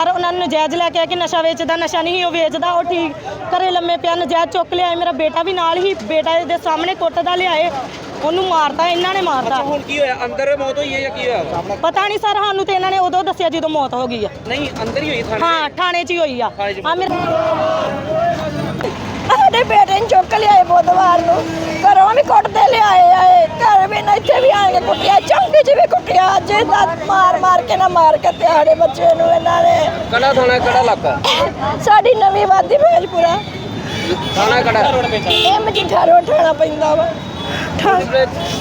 ਪਰ ਉਹਨਾਂ ਨੂੰ ਨਜਾਇਜ਼ ਲੈ ਕੇ ਆ ਕਿ ਨਸ਼ਾ ਵੇਚਦਾ ਨਸ਼ਾ ਨਹੀਂ ਉਹ ਵੇਚਦਾ ਉਹ ਠੀਕ ਘਰੇ ਲੰਮੇ ਪਿਆ ਨਜਾਇਜ਼ ਚੁੱਕ ਲਿਆਏ ਮੇਰਾ ਬੇਟਾ ਵੀ ਨਾਲ ਹੀ ਬੇਟਾ ਦੇ ਸਾਹਮਣੇ ਕੁੱਟਦਾ ਲਿਆਏ ਉਹਨੂੰ ਮਾਰਤਾ ਇਹਨਾਂ ਨੇ ਮਾਰਤਾ। ਹੁਣ ਕੀ ਹੋਇਆ? ਅੰਦਰ ਮੌਤ ਹੋਈ ਹੈ ਜਾਂ ਕੀ ਹੋਇਆ? ਪਤਾ ਨਹੀਂ ਸਰ ਸਾਨੂੰ ਤੇ ਇਹਨਾਂ ਨੇ ਉਦੋਂ ਦੱਸਿਆ ਜਦੋਂ ਮੌਤ ਹੋ ਗਈ ਆ। ਨਹੀਂ ਅੰਦਰ ਹੀ ਹੋਈ ਥਾਣੇ ਹਾਂ ਥਾਣੇ 'ਚ ਹੀ ਹੋਈ ਆ। ਆ ਮੇਰੇ ਸਾਡੇ ਬੇਟੇ ਨੂੰ ਚੁੱਕ ਲਿਆਏ ਬੁੱਧਵਾਰ ਨੂੰ। ਘਰੋਂ ਵੀ ਕੁੱਟਦੇ ਲਿਆਏ ਆਏ ਘਰ ਵੀ ਨਾ ਇੱਥੇ ਵੀ ਆਣ ਕੇ ਕੁੱਟਿਆ ਚੌਂਕੇ 'ਚ ਵੀ ਕੁੱਟਿਆ ਅੱਜ ਤਾਂ ਮਾਰ ਮਾਰ ਕੇ ਨਾ ਮਾਰ ਕੇ ਤੇ ਸਾਡੇ ਬੱਚੇ ਨੂੰ ਇਹਨਾਂ ਨੇ। ਕਿਹੜਾ ਥਾਣਾ ਕਿਹੜਾ ਇਲਾਕਾ? ਸਾਡੀ ਨਵੀਂ ਵਾਦੀ ਭੇਜਪੁਰਾ ਥਾਣਾ ਕਿਹੜਾ? ਇਹ ਮਜੀਠਾ ਰੋਡ ਠਾਣਾ ਪੈਂਦਾ ਵਾ। ਠਾ-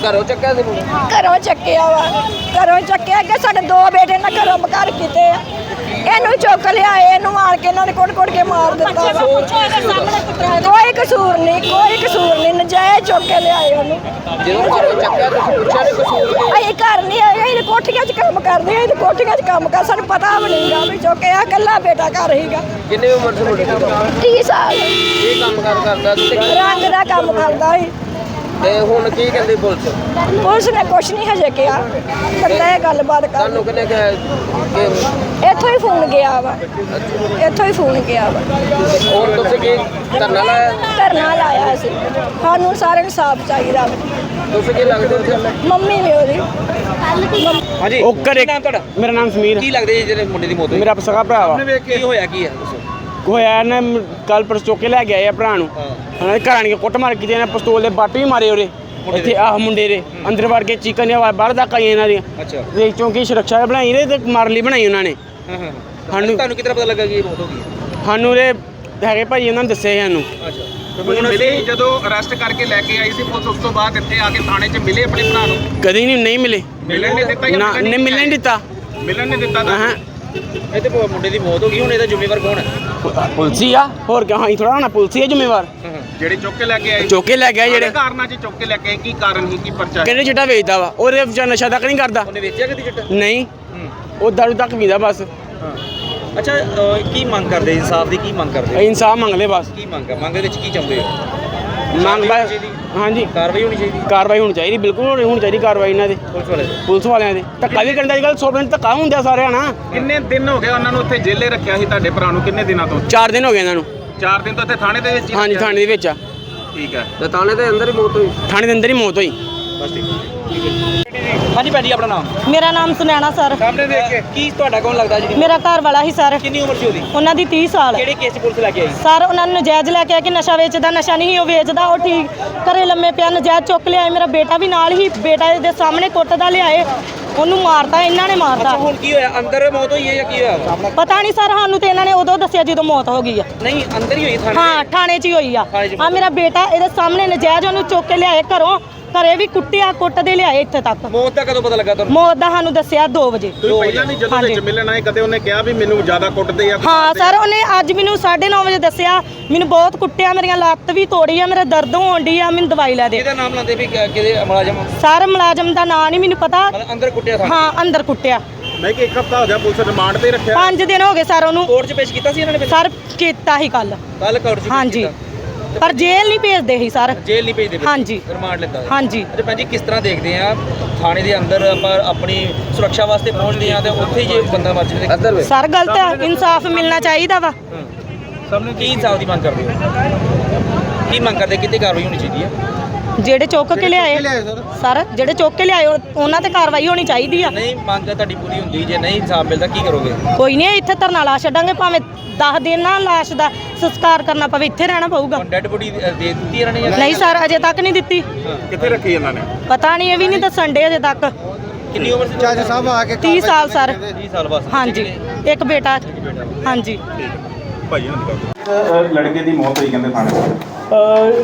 ਘਰੋਂ ਚੱਕਿਆ ਸੀ ਮੁੰਡਾ ਘਰੋਂ ਚੱਕਿਆ ਵਾ। ਘਰੋਂ ਚੱਕਿਆ ਕਿ ਸਾਡੇ ਦੋ ਬੇਟੇ ਨਾ ਘਰੋਂ ਬਕਰ ਕੀਤੇ ਆ। ਇਹਨੂੰ ਚੁੱਕ ਲਿਆਏ ਇਹਨੂੰ ਮਾਰ ਕੇ ਇਹਨਾਂ ਨੇ ਕੁੱਟ ਕੁੱਟ ਕੇ ਮਾਰ ਦਿੱਤਾ। ਕੋਈ ਕਸੂਰ ਨਹੀਂ ਕੋਈ ਕਸੂਰ ਨਹੀਂ ਨਜਾਇਜ਼ ਚੁੱਕ ਕੇ ਲਿਆਏ ਉਹਨੂੰ। ਜਦੋਂ ਘਰੋਂ ਚੱਕਿਆ ਤੁਸੀਂ ਪੁੱਛਿਆ ਨਹੀਂ ਕਸੂਰ ਕੀ ਅਸੀਂ ਘਰ ਨਹੀਂ ਆਏ ਇਹ ਕੋਠੀਆਂ 'ਚ ਕੰਮ ਕਰਦੇ ਆ ਇਹ ਕੋਠੀਆਂ 'ਚ ਕੰਮ ਕਰ ਸਾਨੂੰ ਪਤਾ ਵੀ ਨਹੀਂਗਾ ਵੀ ਚੁੱਕਿਆ ਇਕੱਲਾ ਬੇਟਾ ਘਰ ਹੀਗਾ ਕਿੰਨੀ ਉਮਰ ਸੀ ਮੁੰਡੇ ਦੀ? 30 ਸਾਲ। ਇਹ ਕੰਮ ਕਾਰ ਕਰਦਾ ਤੇ- ਰੰਗ ਦਾ ਕੰਮ ਕਰਦਾ ਸੀ। ਤੇ ਹੁਣ ਕੀ ਕਹਿੰਦੀ ਪੁਲਿਸ? ਪੁਲਿਸ ਨੇ ਕੁਛ ਨਹੀਂ ਹਜੇ ਕਿਹਾ। ਕੱਲਾ ਇਹ ਗੱਲਬਾਤ ਕਰ ਤੁਹਾਨੂੰ ਕਿਹਨੇ ਕਿਹਾ ਕਿ ਇੱਥੋਂ ਹੀ ਫੋਨ ਗਿਆ ਵਾ। ਇੱਥੋਂ ਹੀ ਫੋਨ ਗਿਆ ਵਾ। ਹੋਰ ਤੁਸੀਂ ਕੀ ਧਰਨਾ ਲਾਇਆ? ਧਰਨਾ ਲਾਇਆ ਸੀ। ਸਾਨੂੰ ਸਾਰਿਆਂ ਨੂੰ ਸਾਫ਼ ਚਾਹੀਦਾ ਵਾ। ਤੁਸੀਂ ਕੀ ਲੱਗਦੇ ਹੋ ਮੰਮੀ ਵੀ ਉਹਦੀ। ਹਾਂਜੀ। ਉਹ ਘਰੇ- ਕੀ ਨਾਮ ਤੁਹਾਡਾ? ਮੇਰਾ ਨਾਮ ਸਮੀਰ ਕੀ ਲੱਗਦੇ ਜੀ ਜਿਹੜੇ ਮੁੰਡੇ ਦੀ ਮੌਤ ਹੋਈ? ਮੇਰਾ ਸਗਾ ਭਰਾ ਵਾ। ਕੀ ਹੋਇਆ ਕੀ ਹੈ? ਦੱਸੋ। ਹੋਇਆ ਨਾ ਕੱਲ ਪਰਸ ਚੁੱਕ ਕੇ ਲੈ ਕੇ ਆਏ ਆ ਭਰਾ ਨੂੰ। ਹਾਂ। ਉਹਨਾਂ ਦੇ ਘਰ ਆਣ ਕੇ ਕੁੱਟ ਮਾਰ ਕੀਤੀ ਇਹਨਾਂ ਪਿਸਤੌਲ ਦੇ ਬੱਟ ਵੀ ਮਾਰੇ ਉਹਦੇ। ਇੱਥੇ ਆਹ ਮੁੰਡੇ ਦੇ ਅੰਦਰ ਵੜ ਕੇ ਚੀਕਾਂ ਦੀਆਂ ਆਵਾਜ਼ ਬਾਹਰ ਤੱਕ ਇਹਨਾਂ ਦੀਆਂ। ਅੱਛਾ। ਤੇ ਚੌਂਕੀ ਸੁਰੱਖਿਆ ਬਣਾਈ ਨੇ ਤੇ ਮਾਰਨ ਲਈ ਬਣਾਈ ਉਹਨਾਂ ਨੇ। ਹਾਂ ਹਾਂ ਸਾਨੂੰ- ਤੁਹਾਨੂੰ ਕਿਤਨਾ ਪਤਾ ਲੱਗਾ ਕਿ ਇਹ ਮੌਤ ਹੋ ਗਈ? ਹੈ? ਸਾਨੂੰ ਦੇ ਹੈਗੇ ਭਾਈ ਉਹਨਾਂ ਨੇ ਦੱਸਿਆ ਸਾਨੂੰ। ਅੱਛਾ। ਹੁਣ ਮਿਲੇ ਜਦੋਂ ਅਰੈਸਟ ਕਰਕੇ ਲੈ ਕੇ ਆਈ ਸੀ ਪੁਲਿਸ ਉਸ ਤੋਂ ਬਾਅਦ ਇੱਥੇ ਆ ਕੇ ਥਾਣੇ 'ਚ ਮਿਲੇ ਆਪਣੇ ਭਰਾ ਨੂੰ? ਕਦੀ ਨਹੀਂ ਨਹੀਂ ਮਿਲੇ। ਮਿਲਣ ਨਹੀਂ ਦਿੱਤਾ ਜਾਂ ਨਾ ਨਹੀਂ ਮਿਲਣ ਨਹੀਂ ਦਿੱਤਾ। ਮਿਲਣ ਨਹੀਂ ਦਿੱਤਾ ਹਾਂ। ਇਹ ਤੇ ਮੁੰਡੇ ਦੀ ਮੌਤ ਹੋ ਗਈ ਹੁਣ ਇਹਦਾ ਜ਼ਿੰਮੇਵਾਰ ਕੌਣ ਹੈ? ਪੁਲਸੀ ਆ। ਹੋਰ ਕਿਉਂ? ਹਾਂ ਥੋੜਾ ਹੋਣਾ ਪੁਲਸੀ ਆ ਜ਼ਿੰਮੇਵਾਰ। ਜਿਹੜੇ ਚੁੱਕ ਕੇ ਲੈ ਕੇ ਆਏ? ਚੁੱਕ ਕੇ ਲੈ ਗਿਆ ਜਿਹੜੇ? ਕਿਹੜੇ ਕਾਰਨਾਂ 'ਚ ਚੁੱਕ ਕੇ ਲੈ ਕੇ ਆਏ? ਕੀ ਕਾਰਨ ਸੀ? ਕੀ ਪਰਚਾ ਹੈ? ਕਹਿੰਦੇ ਚਿੱਟਾ ਵੇਚਦਾ ਵਾ। ਉਹਦੇ ਵਿਚਾਰ ਨਸ਼ਾ ਤੱਕ ਨਹੀਂ ਕਰਦਾ। ਉਹਨੇ ਵੇਚਿਆ ਕਿਤੇ ਚਿੱਟਾ? ਨਹੀਂ। ਉਹ ਦਾਰੂ ਤੱਕ ਪੀਂਦਾ ਬਸ। ਅੱਛਾ ਅਹ, ਕੀ ਮੰਗ ਕਰਦੇ? ਇਨਸਾਫ ਦੀ ਕੀ ਮੰਗ ਕਰਦੇ? ਇਨਸਾਫ ਮੰਗਦੇ ਬਸ। ਕੀ ਮੰਗ ਹੈ ਮੰਗ ਦੇ ਵਿੱਚ ਕੀ ਚਾਹੁੰਦੇ ਹੋ? ਮੰਗ ਬਸ। ਹਾਂਜੀ। ਕਾਰਵਾਈ ਹੋਣੀ ਚਾਹੀਦੀ? ਕਾਰਵਾਈ ਹੋਣੀ ਚਾਹੀਦੀ। ਬਿਲਕੁਲ ਹੋਣੀ ਹੋਣੀ ਚਾਹੀਦੀ ਕਾਰਵਾਈ ਇਹਨਾਂ ਦੇ। ਪੁਲਿਸ ਵਾਲੇ ਪੁਲਿਸ ਵਾਲਿਆਂ ਦੇ। ਧੱਕਾ ਵੀ ਕਰਨ ਅੱਜ ਕੱਲ੍ਹ ਸੌ ਮਿੰਟ ਧੱਕਾ ਹੁੰਦਾ ਸਾਰਿਆਂ ਨਾਲ। ਕਿੰਨੇ ਦਿਨ ਹੋ ਗਏ ਉਹਨਾਂ ਨੂੰ ਉੱਥੇ ਜੇਲੇ ਰੱਖਿਆ ਸੀ ਤੁਹਾਡੇ ਭਰਾ ਨੂੰ? ਕਿੰਨੇ ਦਿਨਾਂ ਤੋਂ? ਚਾਰ ਦਿਨ ਹੋ ਗਏ ਇਹਨਾਂ ਨੂੰ। 4 ਦਿਨ ਤੋਂ ਇੱਥੇ ਥਾਣੇ ਦੇ ਵਿੱਚ ਹੀ ਹਾਂਜੀ? ਥਾਣੇ ਦੇ ਵਿੱਚ ਆ। ਠੀਕ ਹੈ। ਤੇ ਥਾਣੇ ਦੇ ਅੰਦਰ ਹੀ ਮੌਤ ਹੋਈ? ਥਾਣੇ ਦੇ ਅੰਦਰ ਹੀ ਮੌਤ ਹੋਈ। ਬਸ ਠੀਕ ਹਾਂਜੀ ਭੈਣ ਜੀ ਆਪਣਾ ਨਾਮ? ਮੇਰਾ ਨਾਮ ਸੁਨੈਣਾ ਸਰ। ਸਾਹਮਣੇ ਦੇਖ ਕੇ। ਕੀ ਤੁਹਾਡਾ ਕੌਣ ਲੱਗਦਾ ਜੀ? ਮੇਰਾ ਘਰ ਵਾਲਾ ਹੀ ਸਰ। ਕਿੰਨੀ ਉਮਰ ਸੀ ਉਹਦੀ? ਉਹਨਾਂ ਦੀ 30 ਸਾਲ। ਕਿਹੜੇ ਕੇਸ ਪੁਲਿਸ ਲੈ ਕੇ ਆਈ? ਸਰ ਉਹਨਾਂ ਨੂੰ ਨਜਾਇਜ਼ ਲੈ ਕੇ ਆ ਕਿ ਨਸ਼ਾ ਵੇਚਦਾ ਨਸ਼ਾ ਨਹੀਂ ਉਹ ਵੇਚਦਾ ਉਹ ਠੀਕ। ਘਰੇ ਲੰਮੇ ਪਿਆ ਨਜਾਇਜ਼ ਚੁੱਕ ਲਿਆਏ। ਮੇਰਾ ਬੇਟਾ ਵੀ ਨਾਲ ਹੀ ਬੇਟਾ ਦੇ ਸਾਹਮਣੇ ਕੁੱਟਦਾ ਲਿਆਏ। ਉਹਨੂੰ ਮਾਰਤਾ ਇਹਨਾਂ ਨੇ ਮਾਰਤਾ। ਹੁਣ ਕੀ ਹੋਇਆ? ਅੰਦਰ ਮੌਤ ਹੋਈ ਹੈ ਜਾਂ ਕੀ ਹੋਇਆ? ਪਤਾ ਨਹੀਂ ਸਰ ਸਾਨੂੰ ਤੇ ਇਹਨਾਂ ਨੇ ਉਦੋਂ ਦੱਸਿਆ ਜਦੋਂ ਮੌਤ ਹੋ ਗਈ ਆ। ਨਹੀਂ ਅੰਦਰ ਹੀ ਹੋਈ ਥਾਣੇ ਹਾਂ ਥਾਣੇ 'ਚ ਹੀ ਹੋਈ ਆ। ਆ ਮੇਰਾ ਬੇਟਾ ਇਹਦੇ ਸਾਹਮਣੇ ਨਜਾਇਜ਼ ਉਹਨੂੰ ਚੁੱਕ ਕੇ ਲਿਆਏ ਘਰੋਂ। ਘਰੇ ਵੀ ਕੁੱਟਿਆ ਕੁੱਟਦੇ ਲਿਆਏ ਇੱਥੇ ਤੱਕ। ਮੌਤ ਦਾ ਕਦੋਂ ਪਤਾ ਲੱਗਾ ਤੁਹਾਨੂੰ? ਮੌਤ ਦਾ ਸਾਨੂੰ ਦੱਸਿਆ 2 ਵਜੇ। ਤੁਸੀਂ ਪਹਿਲਾਂ ਵੀ ਜਦੋਂ ਵਿੱਚ। ਮਿਲਣ ਆਏ ਕਦੇ ਉਹਨੇ ਕਿਹਾ ਵੀ ਮੈਨੂੰ ਜ਼ਿਆਦਾ ਕੁੱਟਦੇ ਆ ਹਾਂ ਸਰ ਉਹਨੇ ਅੱਜ ਮੈਨੂੰ 9:30 ਵਜੇ ਦੱਸਿਆ ਮੈਨੂੰ ਬਹੁਤ ਕੁੱਟਿਆ ਮੇਰੀਆਂ ਲੱਤ ਵੀ ਤੋੜੀ ਆ ਮੇਰਾ ਦਰਦ ਹੋਣ ਡਈ ਆ ਮੈਨੂੰ ਦਵਾਈ ਲੈ ਦੇ। ਕਿਹਦਾ ਨਾਮ ਲਾਉਂਦੇ ਵੀ ਕਿਹਦੇ ਮੁਲਾਜ਼ਮ? ਸਰ ਮੁਲਾਜ਼ਮ ਦਾ ਨਾਂ ਨਹੀਂ ਮੈਨੂੰ ਪਤਾ। ਮਤਲਬ ਅੰਦਰ ਕੁੱਟਿਆ ਥਾਣੇ ਹਾਂ ਅੰਦਰ ਕੁੱਟਿਆ। ਮੈਂ ਕਿ ਇੱਕ ਹਫਤਾ ਹੋ ਗਿਆ ਪੁਲਿਸ ਰਿਮਾਂਡ ਤੇ ਰੱਖਿਆ। 5 ਦਿਨ ਹੋ ਗਏ ਸਰ ਉਹਨੂੰ। ਕੋਰਟ 'ਚ ਪੇਸ਼ ਕੀਤਾ ਸੀ ਇਹਨਾਂ ਨੇ ਸਰ ਕੀਤਾ ਹੀ ਕੱਲ ਕੱਲ ਕੋਰਟ 'ਚ ਹਾਂਜੀ। ਪਰ ਜੇਲ੍ਹ ਨਹੀਂ ਭੇਜਦੇ ਸੀ ਸਰ। ਜੇਲ੍ਹ ਨਹੀਂ ਭੇਜਦੇ ਹਾਂਜੀ। ਰਿਮਾਂਡ ਲੈਂਦਾ ਹਾਂਜੀ। ਅੱਛਾ ਭੈਣ ਜੀ ਕਿਸ ਤਰ੍ਹਾਂ ਦੇਖਦੇ ਆ? ਥਾਣੇ ਦੇ ਅੰਦਰ ਆਪਾਂ ਆਪਣੀ ਸੁਰੱਖਿਆ ਵਾਸਤੇ ਪਹੁੰਚਦੇ ਆ ਤੇ ਉੱਥੇ ਹੀ ਜੇ ਬੰਦਾ ਮਰ ਜਾਵੇ ਅੰਦਰ ਸਰ ਗਲਤ ਆ ਇਨਸਾਫ ਮਿਲਣਾ ਚਾਹੀਦਾ ਵਾ। ਕੀ ਇਨਸਾਫ ਦੀ ਮੰਗ ਕਰਦੇ ਹੋ? ਕੀ ਮੰਗ ਕਰਦੇ? ਕਿਤੇ ਕਾਰਵਾਈ ਹੋਣੀ ਚਾਹੀਦੀ ਹੈ ਜਿਹੜੇ ਚੁੱਕ ਕੇ ਲਿਆਏ ਸਰ। ਜਿਹੜੇ ਚੁੱਕ ਕੇ ਲਿਆਏ ਉਹ- ਉਹਨਾਂ ਤੇ ਕਾਰਵਾਈ ਹੋਣੀ ਚਾਹੀਦੀ ਆ। ਨਹੀਂ ਮੰਗ ਤੁਹਾਡੀ ਪੂਰੀ ਹੁੰਦੀ ਜੇ ਨਹੀਂ ਇਨਸਾਫ ਮਿਲਦਾ ਕੀ ਕਰੋਗੇ? ਕੋਈ ਨਹੀਂ ਇੱਥੇ ਧਰਨਾ ਲਾ ਛੱਡਾਂਗੇ ਭਾਵੇਂ 10 ਦਿਨ ਨਾ ਲਾਸ਼ ਦਾ ਸੰਸਕਾਰ ਕਰਨਾ ਪਵੇ ਇੱਥੇ ਰਹਿਣਾ ਪਊਗਾ। ਹੁਣ ਡੈੱਡ ਬੋਡੀ ਦੇ ਦਿੱਤੀ ਇਹਨਾਂ ਨੇ ਜਾਂ ਨਹੀਂ ਸਰ ਅਜੇ ਤੱਕ ਨਹੀਂ ਦਿੱਤੀ। ਕਿੱਥੇ ਰੱਖੀ ਇਹਨਾਂ ਨੇ? ਪਤਾ ਨਹੀਂ ਇਹ ਵੀ ਨਹੀਂ ਦੱਸਣ ਡੇ ਅਜੇ ਤੱਕ। ਕਿੰਨੀ ਉਮਰ ਸੀ ਚਾਚਾ ਸਾਹਿਬ ਆ 30 ਸਾਲ ਸਰ। 30 ਸਾਲ ਬਸ ਹਾਂਜੀ ਇੱਕ ਬੇਟਾ। ਹਾਂਜੀ। ਭਾਈ ਲੜਕੇ ਦੀ ਮੌਤ ਹੋਈ ਕਹਿੰਦੇ ਥਾਣੇ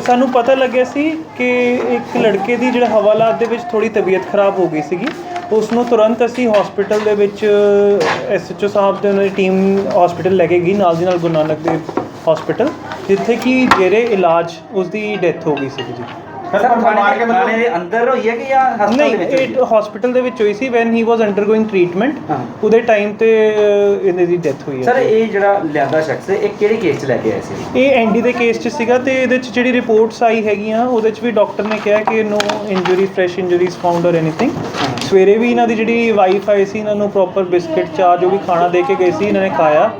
ਸਾਨੂੰ ਪਤਾ ਲੱਗਿਆ ਸੀ ਕਿ ਇੱਕ ਲੜਕੇ ਦੀ ਜਿਹੜਾ ਹਵਾਲਾਤ ਦੇ ਵਿੱਚ ਥੋੜੀ ਤਬੀਅਤ ਖਰਾਬ ਹੋ ਗਈ ਸੀਗੀ। ਉਸ ਨੂੰ ਤੁਰੰਤ ਅਸੀਂ ਹਸਪੀਟਲ ਦੇ ਵਿੱਚ ਐਸਐਚਓ ਸਾਹਿਬ ਦੇ ਉਹਨਾਂ ਦੀ ਟੀਮ ਹਸਪੀਟਲ ਲੈ ਕੇ ਗਈ, ਨਾਲ ਦੀ ਨਾਲ ਗੁਰੂ ਨਾਨਕ ਦੇਵ ਹਸਪੀਟਲ ਜਿੱਥੇ ਕਿ ਜੇਰੇ ਇਲਾਜ ਉਸ ਦੀ ਡੈਥ ਹੋ ਗਈ ਸੀ ਜੀ। ਸਰ ਮਾਰ ਕੇ ਥਾਣੇ ਦੇ ਅੰਦਰ ਹੋਈ ਹੈ ਕਿ ਜਾਂ ਹਸਪਤਾਲ ਨਹੀਂ ਦੇ ਵਿੱਚ ਹੋਈ ਇਹ ਹਸਪੀਟਲ ਦੇ ਵਿੱਚ ਹੋਈ ਸੀ when he was undergoing treatment ਹਾਂ। ਉਹਦੇ ਟਾਈਮ ਤੇ ਅਹ, ਇਹਦੀ ਦੀ ਡੈਥ ਹੋਈ ਹੈ। ਸਰ ਇਹ ਜਿਹੜਾ ਲਿਆਦਾ ਸ਼ਖਸ ਹੈ ਇਹ ਕਿਹੜੇ ਕੇਸ 'ਚ ਲੈ ਕੇ ਆਏ ਸੀ? ਇਹ ਐਨਡੀ ਦੇ ਕੇਸ 'ਚ ਸੀਗਾ ਤੇ ਇਹਦੇ 'ਚ ਜਿਹੜੀ ਰਿਪੋਰਟਸ ਆਈ ਹੈਗੀਆਂ ਉਹਦੇ 'ਚ ਵੀ ਡਾਕਟਰ ਨੇ ਕਿਹਾ ਕਿ no injury fresh injuries found or anything ਸਵੇਰੇ ਵੀ ਇਹਨਾਂ ਦੀ ਜਿਹੜੀ ਵਾਈਫ ਆਈ ਸੀ ਇਹਨਾਂ ਨੂੰ ਪ੍ਰੋਪਰ ਬਿਸਕਟ ਚਾਹ ਜੋ ਵੀ ਖਾਣਾ ਦੇ ਕੇ ਗਏ ਸੀ ਇਹਨਾਂ ਨੇ ਖਾਇਆ।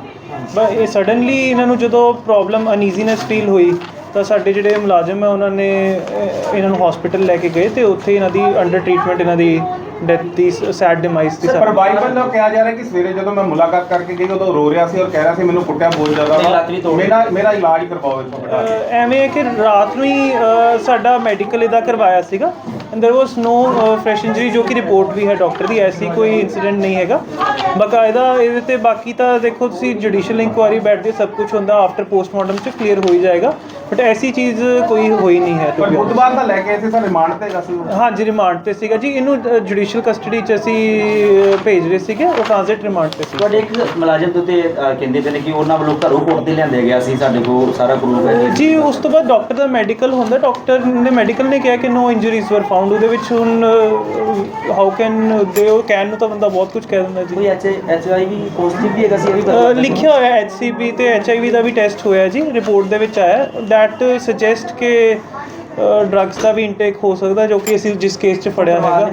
ਬਸ ਇਹ ਸਡਨਲੀ ਇਹਨਾਂ ਨੂੰ ਜਦੋਂ ਪ੍ਰੋਬਲਮ ਅਨਈਜ਼ੀਨੈਸ ਫੀਲ ਹੋਈ ਤਾਂ ਸਾਡੇ ਜਿਹੜੇ ਮੁਲਾਜ਼ਮ ਆ, ਉਹਨਾਂ ਨੇ ਇਹਨਾਂ ਨੂੰ ਹਸਪੀਟਲ ਲੈ ਕੇ ਗਏ ਅਤੇ ਉੱਥੇ ਇਹਨਾਂ ਦੀ ਅੰਡਰ ਟਰੀਟਮੈਂਟ ਇਹਨਾਂ ਦੀ ਡੈਥ ਦੀ ਸੈਡ ਡਿਮਾਈਸ ਦੀ ਸਰ ਬਾਈਬਲ ਵੱਲੋਂ ਕਿਹਾ ਜਾ ਰਿਹਾ ਕਿ ਸਵੇਰੇ ਜਦੋਂ ਮੈਂ ਮੁਲਾਕਾਤ ਕਰਕੇ ਗਈ ਉਦੋਂ ਰੋ ਰਿਹਾ ਸੀ ਔਰ ਕਹਿ ਰਿਹਾ ਸੀ ਮੈਨੂੰ ਕੁੱਟਿਆ ਬਹੁਤ ਜ਼ਿਆਦਾ ਮੇਰਾ ਮੇਰਾ ਇਲਾਜ ਕਰਵਾਓ ਇੱਥੋਂ ਬਟਾ ਐਵੇਂ ਹੈ ਕਿ ਰਾਤ ਨੂੰ ਹੀ ਸਾਡਾ ਮੈਡੀਕਲ ਇਹਦਾ ਕਰਵਾਇਆ ਸੀਗਾ। ਅੰਦਰ ਵਾਸ ਨੋ ਫ੍ਰੈਸ਼ ਇੰਜਰੀ ਜੋ ਕਿ ਰਿਪੋਰਟ ਵੀ ਹੈ ਡਾਕਟਰ ਦੀ ਐਸੀ ਕੋਈ ਇਨਸੀਡੈਂਟ ਨਹੀਂ ਹੈਗਾ। ਬਕਾਇਦਾ ਇਹਦੇ ਤੇ ਬਾਕੀ ਤਾਂ ਦੇਖੋ ਤੁਸੀਂ ਜੁਡੀਸ਼ੀਅਲ ਇਨਕੁਆਇਰੀ ਬੈਠਦੀ ਸਭ ਕੁਝ ਹੁੰਦਾ ਆਫਟਰ ਪੋਸਟਮਾਰਟਮ ਚ ਕਲੀਅਰ ਹੋਈ ਜਾਏਗਾ। ਬਟ ਐਸੀ ਚੀਜ਼ ਕੋਈ ਹੋਈ ਨਹੀਂ ਹੈ ਬੁੱਧਵਾਰ ਤਾਂ ਲੈ ਕੇ ਆਏ ਸੀ ਸਰ ਰਿਮਾਂਡ ਤੇ ਹੈਗਾ ਸੀ ਹਾਂਜੀ ਰਿਮਾਂਡ ਤੇ ਸੀਗਾ ਜੀ। ਇਹਨੂੰ ਜੁਡੀਸ਼ੀਅਲ ਕਸਟਡੀ ਚ ਅਸੀਂ ਭੇਜ ਰਹੇ ਸੀਗੇ ਉਹ ਟ੍ਰਾਂਜ਼ਿਟ ਰਿਮਾਂਡ ਤੇ ਸੀ। ਤੁਹਾਡੇ ਇੱਕ ਮੁਲਾਜ਼ਮ ਦੇ ਉੱਤੇ ਅਹ, ਕਹਿੰਦੇ ਪਏ ਨੇ ਕਿ ਉਹਨਾਂ ਵੱਲੋਂ ਘਰੋਂ ਕੋਟ ਤੇ ਲਿਆਂਦੇ ਗਿਆ ਸੀ ਸਾਡੇ ਕੋਲ ਸਾਰਾ ਪ੍ਰੂਫ ਹੈ ਜੀ। ਉਸ ਤੋਂ ਬਾਅਦ ਡਾਕਟਰ ਦਾ ਮੈਡੀਕਲ ਹੁੰਦਾ ਡਾਕਟਰ ਨੇ ਮੈਡੀਕਲ ਨੇ ਕਿਹਾ ਕਿ ਨੋ ਇੰਜਰੀਜ਼ ਵਰ ਫਾਊਂਡ ਉਹਦੇ ਵਿੱਚ ਹੁਣ ਹਾਊ ਕੈਨ ਦੇ ਉਹ ਕੈਨ ਨੂੰ ਤਾਂ ਬੰਦਾ ਬਹੁਤ ਕੁਝ ਕਹਿ ਦਿੰਦਾ ਜੀ। ਕੋਈ H H I V positive ਵੀ ਹੈਗਾ ਸੀ ਇਹ ਵੀ ਅਹ ਪਤਾ ਲਿਖਿਆ ਹੋਇਆ ਐਚਸੀਬੀ ਤੇ ਐਚਆਈਵੀ ਦਾ ਵੀ ਟੈਸਟ ਹੋਇਆ ਜੀ ਰਿਪੋਰਟ ਦੇ ਵਿੱਚ ਆਇਆ। ਦੈਟ ਸੁਜੈਸਟ ਕਿ ਡਰੱਗਸ ਦਾ ਵੀ ਇਨਟੇਕ ਹੋ ਸਕਦਾ ਜੋ ਕਿ ਅਸੀਂ ਜਿਸ ਕੇਸ 'ਚ ਫੜਿਆ ਹੈਗਾ।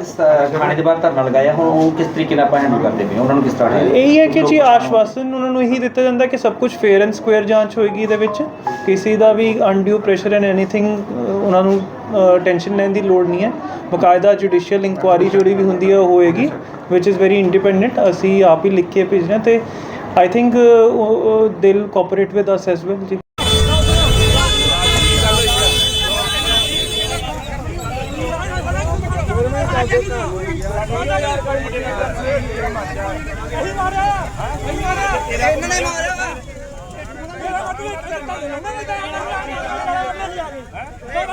ਥਾਣੇ ਦੇ ਬਾਹਰ ਧਰਨਾ ਲਗਾਇਆ ਹੁਣ ਉਹ ਕਿਸ ਤਰੀਕੇ ਨਾਲ ਆਪਾਂ ਹੈਂਡਲ ਕਰਦੇ ਪਏ? ਉਹਨਾਂ ਨੂੰ ਕਿਸ ਤਰ੍ਹਾਂ ਇਹੀ ਹੈ ਕਿ ਜੀ ਆਸ਼ਵਾਸਨ ਉਹਨਾਂ ਨੂੰ ਇਹੀ ਦਿੱਤਾ ਜਾਂਦਾ ਕਿ ਸਭ ਕੁਝ ਫੇਅਰ ਐਂਡ ਸਕੁਅਰ ਜਾਂਚ ਹੋਏਗੀ ਇਹਦੇ ਵਿੱਚ। ਕਿਸੇ ਦਾ ਵੀ ਅਨਡਿਊ ਪ੍ਰੈਸ਼ਰ ਐਂਡ ਐਨੀਥਿੰਗ ਉਹਨਾਂ ਨੂੰ ਟੈਨਸ਼ਨ ਲੈਣ ਦੀ ਲੋੜ ਨਹੀਂ ਹੈ। ਬਕਾਇਦਾ ਜੁਡੀਸ਼ੀਅਲ ਇਨਕੁਆਇਰੀ ਜਿਹੜੀ ਵੀ ਹੁੰਦੀ ਹੈ ਉਹ ਹੋਏਗੀ ਵਿਚ ਇਜ਼ ਵੈਰੀ ਇੰਡੀਪੈਂਡੈਂਟ ਅਸੀਂ ਆਪ ਹੀ ਲਿਖ ਕੇ ਭੇਜਣਾ ਤੇ I think they'll cooperate with us as well ਜੀ।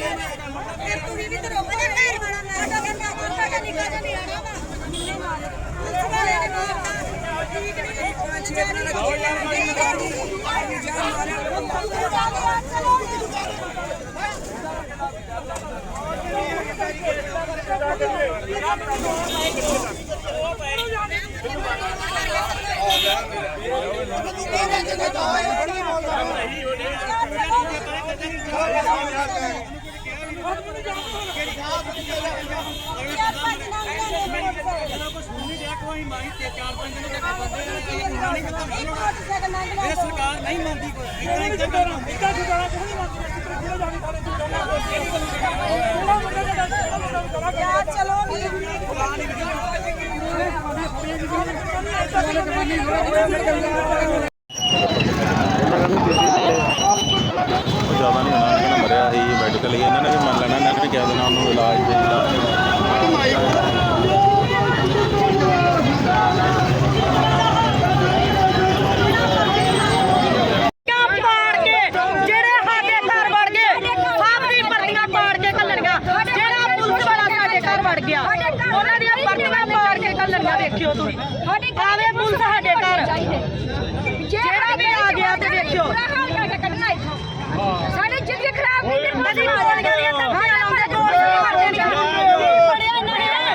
ਕੋਲ ਮਾਰ ਦੋ ਸਰਕਾਰ ਨਹੀਂ ਮੰਨਦੀ ਕੋਈ ਇਦਾਂ ਹੀ ਇਦਾਂ ਇਦਾਂ ਛੁਡਾਣਾ ਕੋਈ ਨਹੀਂ ਮੰਨਦੀ ਜ਼ਿਆਦਾ ਨਹੀਂ ਹੋਣਾ ਇਹਨਾਂ ਮਰਿਆ ਸੀ ਇਹਨਾਂ ਨੇ ਵੀ ਮੰਨ ਲੈਣਾ ਇਹਨਾਂ ਨੇ ਵੀ ਕਹਿ ਦੇਣਾ ਉਹਨੂੰ ਇਲਾਜ ਦੇ ਇਲਾਜ ਕੰਮ ਪਾੜ ਕੇ ਜਿਹੜੇ ਸਾਡੇ ਘਰ ਵੜ ਗਏ ਸਭ ਦੀ ਪਰਚੀਆਂ ਪਾੜ ਕੇ ਕੱਲਣੀਆਂ ਜਿਹੜਾ ਪੁਲਿਸ ਵਾਲਾ ਸਾਡੇ ਘਰ ਵੜ ਗਿਆ ਉਹਨਾਂ ਦੀਆਂ ਪਰਚੀਆਂ ਪਾੜ ਕੇ ਕੱਲਣੀਆਂ ਦੇਖਿਓ ਤੁਸੀਂ ਆਵੇ ਪੁਲਿਸ ਸਾਡੇ ਘਰ ਜਿਹੜਾ ਵੀ ਆ ਗਿਆ ਤੇ ਦੇਖਿਓ ਸਾਡੇ ਜ਼ਿੰਦਗੀ ਖਰਾਬ ਕਦੀ ਗੋਲੀਆਂ ਦੀਆਂ ਧਮਕੀਆਂ ਲਾਉਂਦੇ ਗੋਲੀਆਂ ਮਾਰਦੇ ਨੇ ਪੜਿਆ ਨਹੀਂ ਹੈ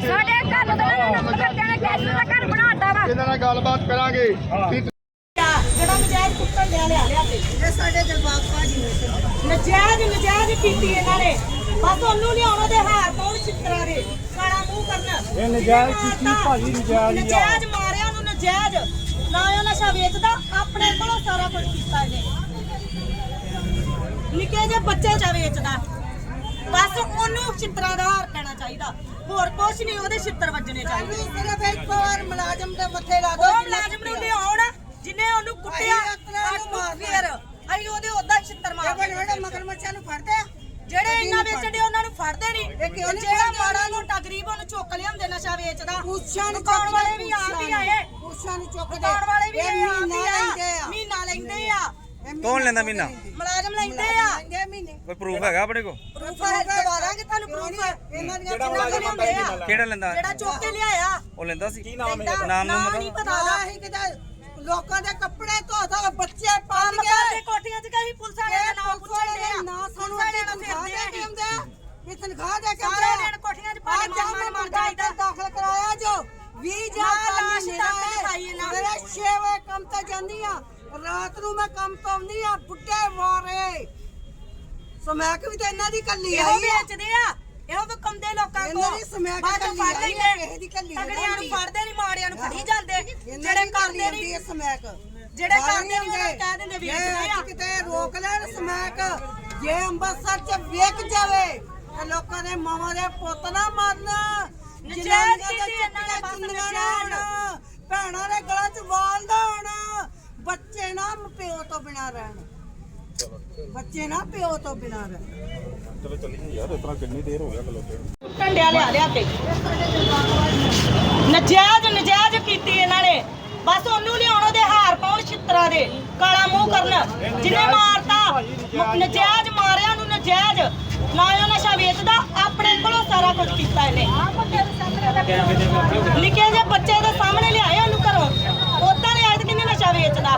ਸਾਡੇ ਘਰ ਨੂੰ ਤਾਂ ਨੰਬਰ ਕਰਦੇ ਨੇ ਕੈਸੇ ਦਾ ਘਰ ਬਣਾਤਾ ਵਾ ਇਹਨਾਂ ਨਾਲ ਗੱਲਬਾਤ ਕਰਾਂਗੇ। ਜਿਹੜਾ ਨਜਾਇਜ਼ ਕੁੱਟਣ ਲਿਆ ਲਿਆ ਲਿਆ ਤੇ ਇਹ ਸਾਡੇ ਦਿਲਬਾਗ ਭਾਜੀ ਨੇ ਨਜਾਇਜ਼ ਨਜਾਇਜ਼ ਕੀਤੀ ਇਹਨਾਂ ਨੇ। ਬਸ ਉਹਨੂੰ ਨਹੀਂ ਆਉਣਾ ਦੇ ਹਾਰ ਪਾਉਣ ਚਿੱਤਰਾਂ ਦੇ। ਕਾਲਾ ਮੂੰਹ ਕਰਨ। ਇਹ ਨਜਾਇਜ਼ ਕੀਤੀ ਭਾਜੀ ਨਜਾਇਜ਼ ਨਜਾਇਜ਼ ਮਾਰਿਆ ਉਹਨੂੰ ਨਜਾਇਜ਼। ਨਾ ਉਹ ਨਸ਼ਾ ਵੇਚਦਾ ਆਪਣੇ ਕੋਲੋਂ ਸਾਰਾ ਕੁਝ ਕੀਤਾ ਇਹਨੇ। ਨਿੱਕੇ ਜਿਹੇ ਬੱਚੇ ਚਾ ਵੇਚਦਾ। ਬਸ ਉਹਨੂੰ ਚਿੱਤਰਾਂ ਦਾ ਹਾਰ ਪੈਣਾ ਚਾਹੀਦਾ। ਹੋਰ ਕੁਝ ਨਹੀਂ ਉਹਦੇ ਚਿੱਤਰ ਵੱਜਣੇ ਚਾਹੀਦੇ। ਸਿਰਫ ਇੱਕ ਵਾਰ ਮੁਲਾਜ਼ਮ ਦੇ ਮੱਥੇ ਲਾ ਦੋ ਉਹ ਮੁਲਾਜ਼ਮ ਨੂੰ ਲਿਆਉਣ ਜਿਨੇ ਉਹਨੂੰ ਕੁੱਟਿਆ ਅਸੀਂ ਫੇਰ ਅਸੀਂ ਉਹਦੇ ਉਹਦਾ ਛਿੱਤਰ ਮਾਰਦੇ ਬੜੇ ਬੜੇ ਮਗਰਮੱਛਾਂ ਨੂੰ ਫੜਦੇ ਆ ਜਿਹੜੇ ਇੰਨਾ ਵੇਚਦੇ ਉਹਨਾਂ ਨੂੰ ਫੜਦੇ ਨਹੀਂ। ਇਹ ਕਿਉਂ ਨਹੀਂ ਜਿਹੜਾ ਫੜਦੇ? ਮਾੜਾ ਮੋਟਾ ਗਰੀਬ ਉਹਨੂੰ ਚੁੱਕ ਲਿਆਉਂਦੇ ਨਸ਼ਾ ਵੇਚਦਾ। ਪੁੱਛਾਂ ਨੂੰ ਦੁਕਾਨ ਵਾਲੇ ਵੀ ਆਪ ਹੀ ਆਏ। ਪੁੱਛਾਂ ਨੂੰ ਚੁੱਕਦੇ ਦੁਕਾਨ ਵਾਲੇ ਵੀ ਇਹ ਆਏ ਆਪ ਹੀ ਲੈਂਦੇ ਆ। ਮਹੀਨਾ ਲੈਂਦੇ ਆ। ਕੌਣ ਲੈਂਦਾ ਮਹੀਨਾ? ਮੁਲਾਜ਼ਮ ਲੈਂਦੇ ਆ। ਲੈਂਦੇ ਮਹੀਨੇ ਕੋਈ ਪ੍ਰੂਫ ਹੈਗਾ ਆਪਣੇ ਕੋਲ? ਪ੍ਰੂਫ ਹੈ ਦਵਾ ਦਾਂਗੇ ਤੁਹਾਨੂੰ ਪ੍ਰੂਫ ਇਹਨਾਂ ਦੀਆਂ ਕਿੰਨਾ ਕੁ ਲਿਆਉਂਦੇ ਆ। ਕਿਹੜਾ ਲੈਂਦਾ? ਜਿਹੜਾ ਚੁੱਕ ਕੇ ਲਿਆਇਆ। ਉਹ ਲੈਂਦਾ ਸੀ? ਕੀ ਲੈਂਦਾ, ਨਾਮ ਨੂੰ ਨਹੀਂ ਪਤਾ ਦਾ ਅਸੀਂ ਕਿਤੇ ਲੋਕਾਂ ਦੇ ਕੱਪੜੇ ਧੋ ਧੋ ਬੱਚੇ ਪਾਲ ਕੇ ਕਰਦੇ ਕੋਠੀਆਂ 'ਚ ਕਹੀ ਪੁਲਿਸ ਵਾਲੇ ਦਾ ਨਾਮ ਪੁੱਛਣ ਦੇ ਆ ਨਾ ਸਾਨੂੰ ਤਨਖਾਹ ਦੇ ਆ ਕੇ ਆਉਂਦੇ ਵੀ ਤਨਖਾਹ ਦੇ ਕੇ ਸਾਰੇ ਆਉਂਦੇ ਆ। ਦਿਨ ਕੋਠੀਆਂ 'ਚ ਭਾਂਡੇ ਅੱਜ ਮਾਰ ਮਾਰ ਹਮੇ ਮਾਰ ਜਾਈਦਾ। ਦਾਖਲ ਕਰਾਇਆ ਜੋ। 20 ਨਾ ਜਾਂ ਲਾਸ਼ ਤੱਕ ਦਿਖਾਈਏ ਨਾ। ਮੇਰੇ 6 ਵਜੇ ਕੰਮ ਤੇ ਜਾਂਦੀ ਆ। ਰਾਤ ਨੂੰ ਮੈਂ ਕੰਮ ਤੋਂ ਆਉਂਦੀ ਆ ਬੁੱਢੇ ਵਾਰੇ ਸਮੈਕ ਵੀ ਤਾਂ ਇਹਨਾਂ ਦੀ ਕੱਲੀ ਇਹੋ ਆਈ ਆ। ਵੇਚਦੇ ਆ ਇਹੋ ਵੀ ਕੰਦੇ ਲੋਕਾਂ ਇਹਨਾਂ ਕੋ ਦੀ ਸਮੈਕ ਬਾਅਦ ਚੋਂ ਕੱਲੀ ਫੜ ਆਈ ਆ, ਲੈਂਦੇ। ਕਿਸੇ ਦੀ ਕੱਲੀ ਨਹੀਂ ਤਗੜਿਆਂ ਨੂੰ। ਫੜਦੇ ਨਹੀਂ ਮਾੜਿਆਂ ਨੂੰ ਫੜੀ ਜਾਂਦੇ। ਇਹਨਾਂ ਜਿਹੜੇ ਦੀ ਕਰਦੇ ਨਹੀਂ ਸਮੈਕ। ਜਿਹੜੇ ਕਰਦੇ ਨਹੀਂ ਉਹਨਾਂ ਨੂੰ। ਕਹਿ ਦਿੰਦੇ ਵੇਚਦੇ ਆ। ਕਿਤੇ ਰੋਕ ਲੈਣ ਸਮੈਕ। ਜੇ ਅੰਮ੍ਰਿਤਸਰ ਚ ਵੇਚ ਜਾਵੇ ਤੇ ਲੋਕਾਂ ਦੇ ਮਾਵਾਂ ਦੇ ਪੁੱਤ ਨਾ ਮਰਨ। ਜਨਾਨੀਆਂ ਦੇ ਇਹਨਾਂ ਬਸ ਚੁੰਨੀਆਂ ਨਾ ਹੋਣ, ਭੈਣਾਂ ਦੇ ਗਲਾਂ 'ਚ ਵਾਲ ਨਾ ਹੋਣ ਬੱਚੇ ਨਾ ਪਿਓ ਤੋਂ ਬਿਨਾ ਰਹਿਣ। ਬੱਚੇ ਨਾ ਪਿਓ ਤੋਂ ਬਿਨਾ ਰਹਿਣ। ਚਲੋ ਚੱਲੀਏ ਯਾਰ ਇਤਨਾ ਕਿੰਨੀ ਦੇਰ ਹੋ ਗਿਆ ਖਲੋਤੇ ਢੰਡਿਆ ਲਿਆ ਲਿਆ ਕੇ ਨਜਾਇਜ਼ ਨਜਾਇਜ਼ ਕੀਤੀ ਇਹਨਾਂ ਨੇ। ਬਸ ਉਹਨੂੰ ਲਿਆਉਣ ਉਹਦੇ ਹਾਰ ਪਾਉਣ ਛਿੱਤਰਾਂ ਦੇ ਕਾਲਾ ਮੂੰਹ ਕਰਨ। ਜਿਹਨੇ ਮਾਰਤਾ ਨਜਾਇਜ਼ ਮਾਰਿਆ ਉਹਨੂੰ ਨਜਾਇਜ਼। ਨਾ ਉਹ ਨਸ਼ਾ ਵੇਚਦਾ ਆਪਣੇ ਕੋਲੋਂ ਸਾਰਾ ਕੁਝ ਕੀਤਾ ਇਹਨੇ। ਨਿੱਕੇ ਜਿਹੇ ਬੱਚੇ ਦੇ ਸਾਹਮਣੇ ਲਿਆਏ ਉਹਨੂੰ ਘਰੋਂ। ਨਸ਼ਾ ਵੇਚਦਾ।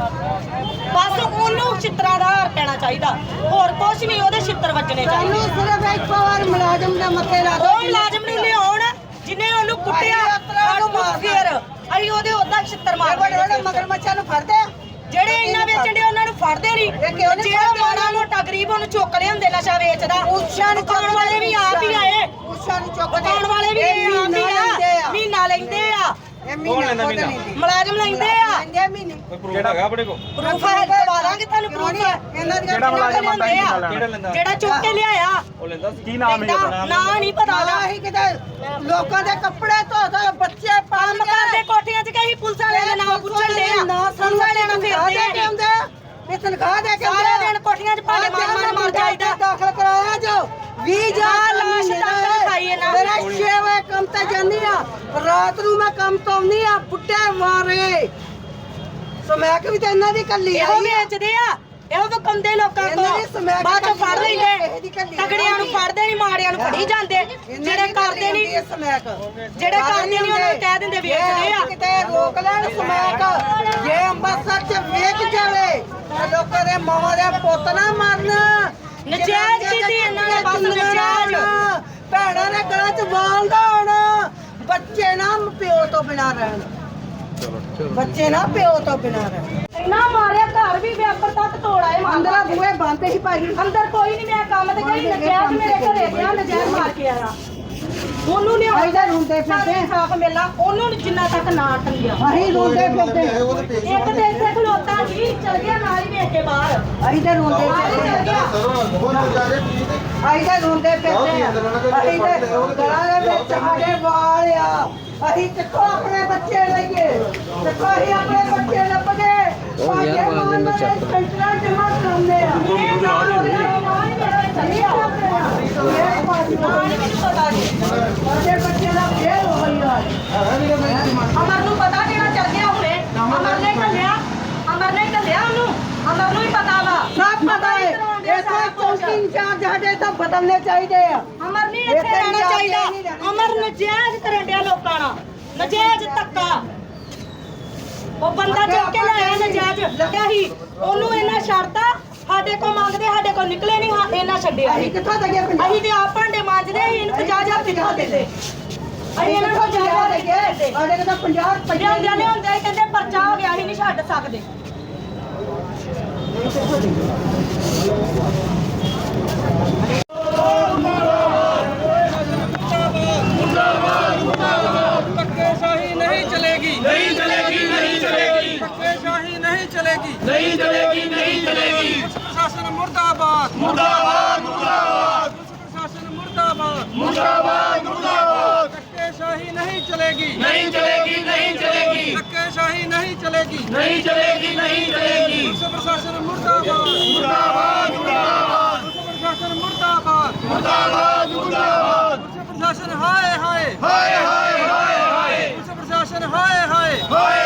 ਬਸ ਉਹਨੂੰ ਛਿੱਤਰਾਂ ਦਾ ਹਾਰ ਪੈਣਾ ਚਾਹੀਦਾ। ਹੋਰ ਕੁਝ ਨਹੀਂ ਉਹਦੇ ਛਿੱਤਰ ਵੱਜਣੇ ਚਾਹੀਦੇ। ਸਾਨੂੰ ਸਿਰਫ ਇੱਕ ਵਾਰ ਮੁਲਾਜ਼ਮ ਦੇ ਮੱਥੇ ਲਾ ਉਹ ਮੁਲਾਜ਼ਮ ਨੂੰ ਲਿਆਉਣ ਜਿਨੇ ਉਹਨੂੰ ਕੁੱਟਿਆ ਅਸੀਂ ਅਤਰਾ ਨੂੰ ਅੱਠ ਫੇਰ। ਅਸੀਂ ਉਹਦੇ ਉਹਦਾ ਛਿੱਤਰ ਮਾਰ ਬੜੇ ਬੜੇ ਮਗਰਮੱਛਾਂ ਨੂੰ ਫੜਦੇ ਆ ਜਿਹੜੇ ਇੰਨਾ ਵੇਚਣ ਉਹਨਾਂ ਨੂੰ ਫੜਦੇ ਨਹੀਂ। ਜਿਹੜਾ? ਮਾੜਾ ਮੋਟਾ ਗਰੀਬ ਉਹਨੂੰ ਚੁੱਕ ਲਿਆਉਂਦੇ ਨਸ਼ਾ ਵੇਚਦਾ। ਪੁੱਛਾਂ ਨੂੰ ਦੁਕਾਨ ਵਾਲੇ ਵੀ ਆਪ ਹੀ ਆਏ। ਪੁੱਛਾਂ ਨੂੰ ਚੁੱਕਦੇ ਵਾਲੇ ਵੀ ਆਪ ਹੀ ਆ। ਮਹੀਨਾ ਲੈਂਦੇ ਆ। ਇਹ ਮਹੀਨਾ ਲੈਂਦਾ ਖੁਦ ਮਹੀਨਾ? ਲੈਂਦੇ। ਮੁਲਾਜ਼ਮ ਲੈਂਦੇ ਆ। ਲੈਂਦੇ ਮਹੀਨੇ। ਕੋਈ ਪ੍ਰੂਫ ਹੈਗਾ ਆਪਣੇ ਕੋਲ? ਪ੍ਰੂਫ ਹੈ ਦਵਾ ਦਾਂਗੇ ਤੁਹਾਨੂੰ ਕਿਉਂ ਨੀ? ਪ੍ਰੂਫ ਇਹਨਾਂ ਦੀਆਂ ਕਿਹੜਾ ਮੁਲਾਜ਼ਮ ਆਂਦਾ ਸੀ ਆ? ਲੈਣ? ਕਿਹੜਾ ਲੈਂਦਾ? ਜਿਹੜਾ ਚੁੱਕ ਕੇ ਲਿਆਇਆ। ਉਹ ਲੈਂਦਾ ਸੀ। ਕੀ ਨਾਮ ਹੈ ਲੈਂਦਾ, ਉਹਦਾ? ਨਾਂ ਨਹੀਂ ਪਤਾ। ਨਾ ਦਾ ਅਸੀਂ ਕਿਤੇ ਲੋਕਾਂ ਦੇ ਕੱਪੜੇ ਧੋ ਧੋ ਬੱਚੇ ਪਾਲ ਕੰਮ ਕਰਦੇ ਕੋਠੀਆਂ 'ਚ ਕਹੀ ਪੁਲਿਸ ਵਾਲੇ ਦਾ ਨਾਮ ਪੁੱਛਣ ਦੇ ਆ। ਪੁਲਿਸ ਵਾਲਿਆਂ ਨੂੰ ਫਿਰਦੇ ਆ। ਆਉਂਦੇ ਇਹ ਤਨਖਾਹ ਦੇ ਕੇ ਸਾਰੇ। ਦਿਨ ਕੋਠੀਆਂ 'ਚ ਮਾਰ ਮਾਰ ਮਾਰ ਜਾਈਦਾ ਦਾਖਲ ਕਰਾਇਆ ਜੋ। 20 ਜਾਂ ਲਾਸ਼ ਤੱਕ ਖਾਈਏ ਨਾ। ਮੇਰੇ 6 ਵਜੇ ਕੰਮ ਤੇ ਜਾਂਦੀ ਆ ਰਾਤ ਨੂੰ ਮੈਂ ਕੰਮ ਤੋਂ ਆਉਂਦੀ ਆ ਬੁੱਢੇ ਵਾਰੇ ਸਮੈਕ ਵੀ ਤਾਂ ਇਹਨਾਂ ਦੀ ਕੱਲੀ ਇਹੋ ਆਈ ਆ। ਵੇਚਦੇ ਆ। ਇਹੋ ਵੀ ਕੰਦੇ ਲੋਕਾਂ ਇਹਨਾਂ ਦੀ ਕੋ ਸਮੈਕ ਬਾਅਦ ਚੋਂ ਫੜ ਕੱਲੀ ਲੈਂਦੇ ਇਹਦੀ ਕੱਲੀ ਤਗੜਿਆਂ ਨੂੰ ਫੜਦੇ ਨਹੀਂ ਮਾੜਿਆਂ ਨੂੰ ਫੜੀ ਜਾਂਦੇ। ਜਿਹੜੇ ਕਰਦੇ ਨਹੀਂ ਸਮੈਕ। ਜਿਹੜੇ ਕਰਦੇ ਨਹੀਂ ਉਹਨਾਂ ਨੂੰ ਕਹਿ ਦਿੰਦੇ ਵੇਚਦੇ ਆ। ਕਿਤੇ ਰੋਕ ਲੈਣ ਸਮੈਕ ਜੇ ਅੰਮ੍ਰਿਤਸਰ ਚ ਵੇਚ ਜਾਵੇ ਤੇ ਲੋਕਾਂ ਦੇ ਮਾਵਾਂ ਦੇ ਪੁੱਤ ਨਾ ਮਰਨ। ਨਜਾਇਜ਼ ਕੀਤੀ ਇਹਨਾਂ ਨੇ, ਬਸ ਨਜਾਇਜ਼। ਭੈਣਾਂ ਦੇ ਗਲਾਂ 'ਚ ਵਾਲ ਨਾ ਬੱਚੇ ਨਾ ਪਿਓ ਤੋਂ ਬਿਨਾ ਰਹਿਣ। ਬੱਚੇ ਨਾ ਪਿਓ ਤੋਂ ਬਿਨਾ ਰਹਿਣ। ਇੰਨਾ ਮਾਰਿਆ ਘਰ ਵੀ ਵਿਆਪਰ ਤੱਕ ਤੋੜਾਏ ਅੰਦਰ ਬੂਹੇ ਬੰਦ ਹੀ ਭਾਈ। ਅੰਦਰ ਕੋਈ ਨਹੀਂ ਮੈਂ ਕੰਮ ਤੇ ਗਈ ਨਜਾਇਜ਼ ਮੇਰੇ ਘਰੇ ਗਿਆ ਨਜਾਇਜ਼ ਮਾਰ ਕੇ ਆਇਆ। ਉਹਨੂੰ ਲਿਆ ਅਸੀਂ ਤਾਂ ਰੋਂਦੇ ਫਿਰਦੇ। ਸਾਫ਼ ਮੇਲਾ ਉਹਨੂੰ ਨੀ ਜਿੰਨਾ ਤੱਕ ਨਾ ਟੰਗਿਆ ਅਸੀਂ ਰੋਂਦੇ ਫਿਰਦੇ ਇੱਕ ਤੇ ਇੱਥੇ ਖਲੋਤਾ ਸੀ ਚਲ ਗਿਆ ਨਾਲ ਹੀ ਵੇਖ ਕੇ ਬਾਹਰ। ਅਸੀਂ ਤਾਂ ਰੋਂਦੇ ਹੀ ਫਿਰਦੇ ਅਸੀਂ ਤਾਂ ਰੋਂਦੇ ਫਿਰਦੇ ਆ ਅਸੀਂ ਤਾਂ ਗਲਾਂ ਦੇ ਵਿੱਚ ਸਾਡੇ ਵਾਲ ਆ। ਅਸੀਂ ਚੱਕੋ ਆਪਣੇ ਬੱਚੇ ਲਈਏ? ਚੱਕੋ ਅਸੀਂ ਆਪਣੇ ਬੱਚੇ ਲੱਭਦੇ ਉਹ ਯਾਰ ਬਾਲ ਨੂੰ ਚੱਕ। ਕੰਟਰਾ ਜਮਾ ਕਰਾਉਂਦੇ ਆ। ਇਹ ਨਾਲ ਹੋ ਗਿਆ ਨਾਲ ਅਮਰ ਨੂੰ ਪਤਾ ਕਿਹੜਾ ਚੱਲ ਗਿਆ ਹੁਣੇ ਅਮਰ ਨੇ ਕੱਲਿਆ ਅਮਰ ਨੇ ਕੱਲਿਆ ਉਹਨੂੰ। ਅਮਰ ਨੂੰ ਹੀ ਪਤਾ ਵਾ। ਸਭ ਪਤਾ ਹੈ ਇੱਥੇ ਚੌਂਕੀ ਇੰਚਾਰਜ ਸਾਡੇ ਤਾਂ ਬਦਲਨੇ ਚਾਹੀਦੇ ਆ। ਅਮਰ ਨਹੀਂ ਇੱਥੇ ਇੱਥੇ ਰਹਿਣਾ ਨਹੀਂ ਚਾਹੀਦਾ। ਰਹਿਣਾ ਚਾਹੀਦਾ। ਅਮਰ ਨਜਾਇਜ਼ ਕਰਨ ਡਿਆ ਲੋਕਾਂ ਨਾਲ। ਨਜਾਇਜ਼ ਧੱਕਾ। ਉਹ ਬੰਦਾ ਚੁੱਕ ਕੇ ਲਿਆਇਆ ਨਜਾਇਜ਼। ਲੱਗਿਆ ਸੀ ਉਹਨੂੰ ਇਹਨਾਂ ਛੱਡਤਾ ਸਾਡੇ ਕੋ ਮੰਗਦੇ ਸਾਡੇ ਕੋ ਨਿਕਲੇ ਨਹੀਂ ਹਾਂ ਇਹਨਾਂ ਛੱਡਿਆ ਅਸੀਂ ਕਿੱਥੋਂ ਤੱਕ ਪੰਜਾਬ ਅਸੀਂ ਤੇ ਆਪ ਭਾਂਡੇ ਮਾਂਜਦੇ ਸੀ ਇਹਨੂੰ 50000 ਕਿੱਥੋਂ ਦਿੰਦੇ? ਅਸੀਂ ਇਹਨਾਂ ਨੂੰ 50000 ਦੇ ਕੇ ਦਿੰਦੇ। ਸਾਡੇ ਕੋਲ ਤਾਂ 50 ਪੰਜਾਂ ਦੇ ਹੁੰਦੇ ਕਹਿੰਦੇ ਪਰਚਾ ਹੋ ਗਿਆ ਅਸੀਂ ਨਹੀਂ ਛੱਡ ਸਕਦੇ। ਧੱਕੇਸ਼ਾਹੀ ਨਹੀਂ ਚਲੇਗੀ ਨਹੀਂ ਚਲੇਗੀ। ਨਹੀਂ ਚਲੇਗੀ। ਧੱਕੇਸ਼ਾਹੀ ਨਹੀਂ ਚਲੇਗੀ ਨਹੀਂ ਚਲੇਗੀ ਨਹੀਂ ਚਲੇਗੀ ਪ੍ਰਸ਼ਾਸਨ ਮੁਰਦਾਬਾਦ ਮੁਰਦਾਬਾਦ ਮੁਰਦਾਬਾਦ ਪ੍ਰਸ਼ਾਸਨ ਮੁਰਦਾਬਾਦ ਮੁਰਦਾਬਾਦ ਮੁਰਦਾਬਾਦ ਧੱਕੇਸ਼ਾਹੀ ਨਹੀਂ ਚਲੇਗੀ ਨਹੀਂ ਚਲੇਗੀ ਨਹੀਂ ਚਲੇਗੀ ਧੱਕੇਸ਼ਾਹੀ ਨਹੀਂ ਚਲੇਗੀ ਨਹੀਂ ਚਲੇਗੀ ਨਹੀਂ ਚਲੇਗੀ ਪੁਲਿਸ ਪ੍ਰਸ਼ਾਸਨ ਮੁਰਦਾਬਾਦ ਮੁਰਦਾਬਾਦ ਮੁਰਦਾਬਾਦ ਪ੍ਰਸ਼ਾਸਨ ਮੁਰਦਾਬਾਦ ਮੁਰਦਾਬਾਦ ਮੁਰਦਾਬਾਦ ਪੁਲਿਸ ਪ੍ਰਸ਼ਾਸਨ ਹਾਏ ਹਾਏ ਹਾਏ ਹਾਏ ਹਾਏ